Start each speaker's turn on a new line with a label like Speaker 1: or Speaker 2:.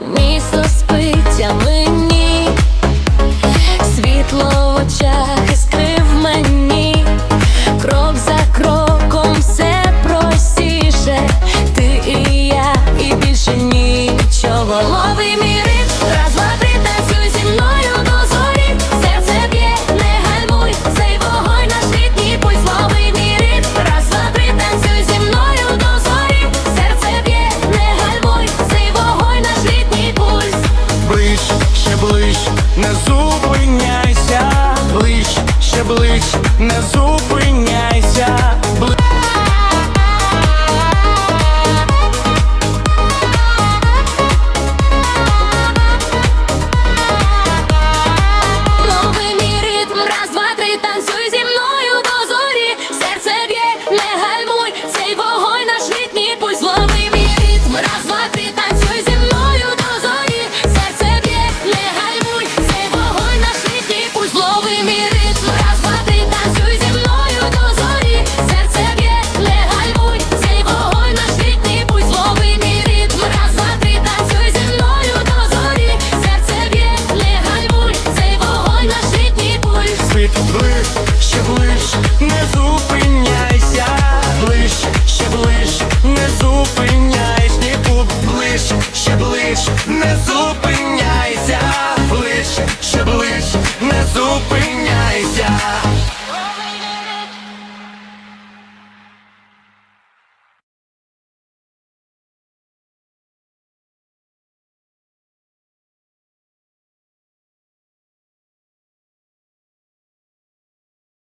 Speaker 1: місто спить, а мені світло в очах.
Speaker 2: не зупиняйся, ближ, ще ближ, не зупиняйся. Бли...
Speaker 1: Новий мій ритм, раз, два, три, танцюй.
Speaker 2: Ще ближ, не зупиняйся, ближ, ще ближ,